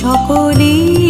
সকলেই